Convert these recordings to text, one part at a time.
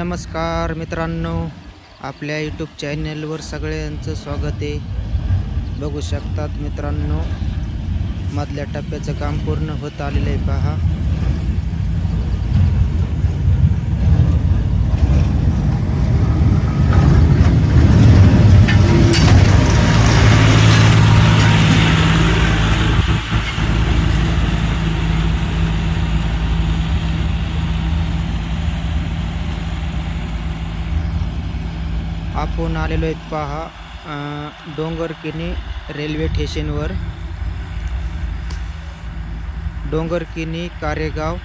नमस्कार मित्रांनो आपल्या यूट्यूब चॅनलवर सगळ्यांचं स्वागत आहे. बघू शकतात मित्रांनो मधल्या टप्प्याचं काम पूर्ण होत आलेलं आहे. पहा. आपण आलेलो आहेत पहा डोंगरकिनी रेल्वे स्टेशनवर. डोंगरकिनी कारेगाव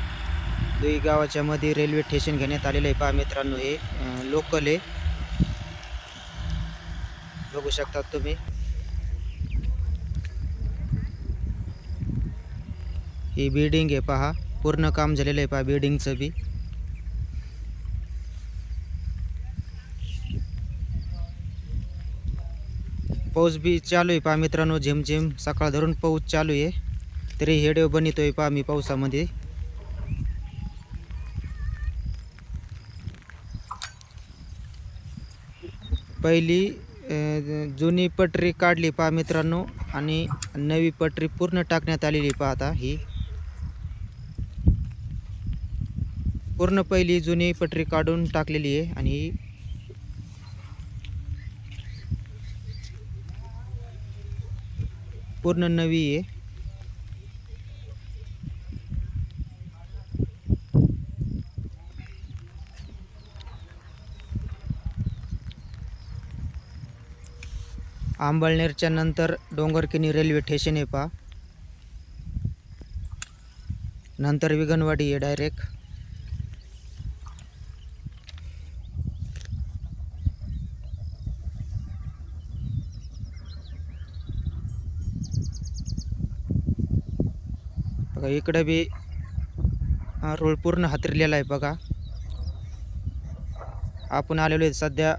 दुई गावाच्या मध्ये रेल्वे स्टेशन घेण्यात आलेलं आहे. पहा मित्रांनो हे लोकल आहे. बघू शकतात तुम्ही. ही बिल्डिंग आहे पहा. पूर्ण काम झालेलं आहे पहा बिल्डिंगचं बी. पाऊस बी चालू आहे पहा मित्रांनो झिमझिम सकाळ धरून पाऊस चालू आहे. तरी हेडेव आहे पहा मी पावसामध्ये. पहिली जुनी पटरी काढली पहा मित्रांनो आणि नवी पटरी पूर्ण टाकण्यात आलेली पहा आता ही. पूर्ण पहिली जुनी पटरी काढून टाकलेली आहे आणि पूर्ण नवी आहे. आंबळनेरच्या नंतर डोंगरकिनी रेल्वे स्टेशन आहे पा नंतर विघनवाडी आहे डायरेक्ट बघा इकडे बी हा रोड पूर्ण हातरलेला आहे बघा. आपण आलेलो आहेत सध्या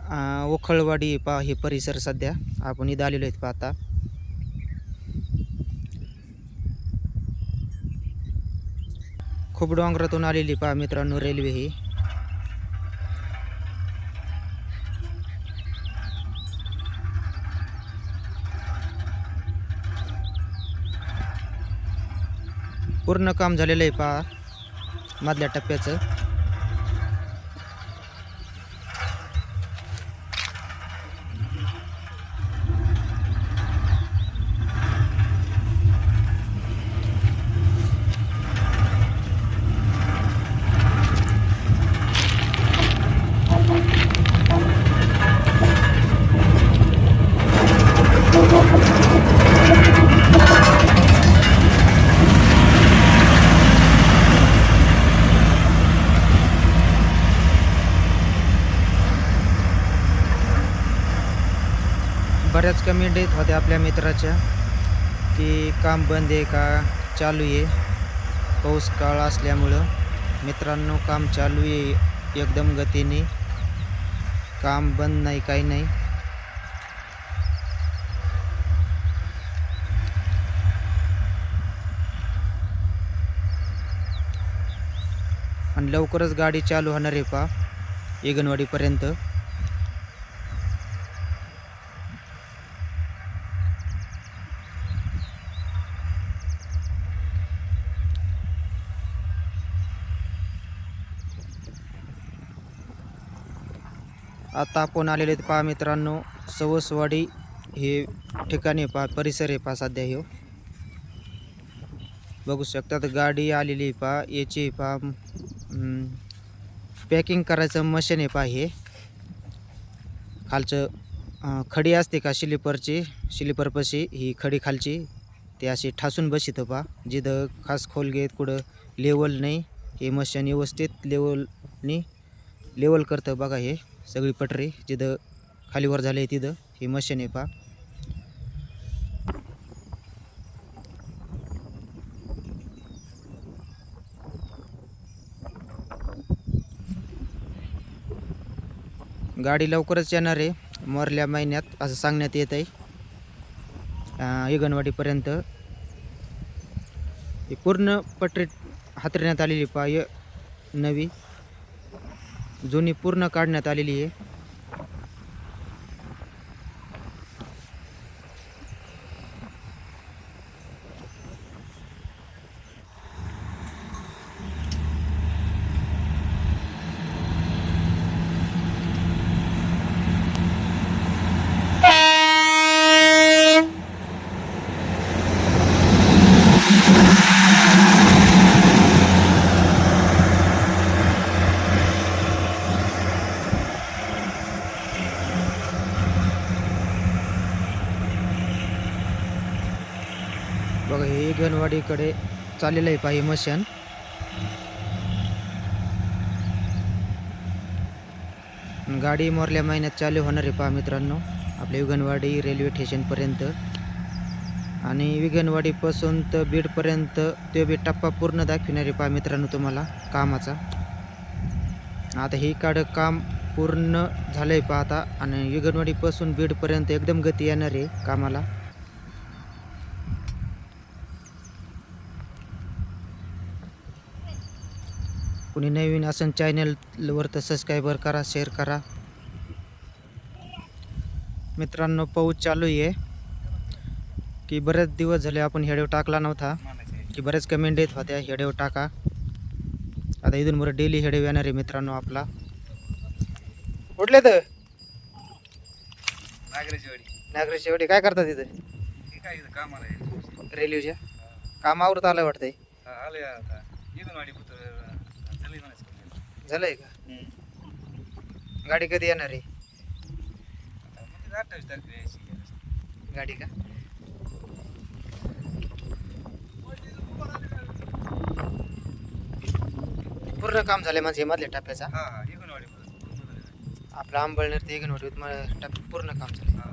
ओखळवाडी पा हे परिसर सध्या. आपण इथं आलेलो आहेत पाहता खूप डोंगरातून आलेली पहा मित्रांनो रेल्वे ही. पूर्ण काम झालेलं आहे पहा. मधल्या टप्प्याचं. बऱ्याच कमेंट येत होत्या आपल्या मित्राच्या की काम बंद आहे का चालू आहे. पाऊस काळ असल्यामुळं मित्रांनो काम चालू आहे एकदम गतीने. काम बंद नाही काही नाही. आणि लवकरच गाडी चालू होणार आहे पा येगनवाडीपर्यंत आता आपण आलेले पहा मित्रांनो सवसवाडी हे ठिकाणी पहा परिसर आहे पहा सध्या हो बघू शकतात गाडी आलेली पहा याची पहा पॅकिंग करायचं मशीन आहे पहा हे. खालचं खडी असते का शिलिपरची शिलिपरपाशी ही खडी खालची ते अशी ठासून बसित पहा जिथं खास खोल घेत कुठं लेवल नाही हे मशीन व्यवस्थित लेवलनी लेवल करतं बघा हे. सगळी पटरी जिथं खालीवर झाले तिथं ही मशीन आहे पहा. गाडी लवकरच येणार आहे. मरल्या महिन्यात असं सांगण्यात येत आहे. इगणवाडीपर्यंत ही पूर्ण पटरी हातरण्यात आलेली पहा य नवी. जुनी पूर्ण काढण्यात आलेली आहे. बघा हे गणवाडीकडे चाललेलं आहे पाहि मशन. गाडी मोरल्या महिन्यात चालू होणार आहे पहा मित्रांनो. आपल्या विगणवाडी रेल्वे स्टेशनपर्यंत आणि विगणवाडीपासून तर बीडपर्यंत ते बी टप्पा पूर्ण दाखविणार आहे पहा मित्रांनो तुम्हाला कामाचा. आता ही काड काम पूर्ण झालं आहे पहा आता. आणि विगणवाडीपासून बीडपर्यंत एकदम गती येणार आहे कामाला. कुणी नवीन असेल चॅनलवर तर सबस्क्रायबर करा शेअर करा. मित्रांनो पाऊस चालू आहे. की बरेच दिवस झाले आपण हेडेव टाकला नव्हता. की बरेच कमेंट येत होत्या हेडेव टाका. आता इथून बरं डेली हेडेव येणार आहे मित्रांनो आपला. कुठले तर? नागरेश एवढे काय करतात तिथे कामाला रेल्वेच्या? कामावरत आलं वाटतंय. हा, म्हणायचं झालंय का? गाडी कधी येणार आहे? आता मग तिथं अठ्ठावीस तारखेला यायची गाडी का? पूर्ण काम झालं म्हणजे मधल्या टप्प्याचा हा? हा वाडी आपला आंबळनेर ते घेऊन टप्प्यात पूर्ण काम झालं हा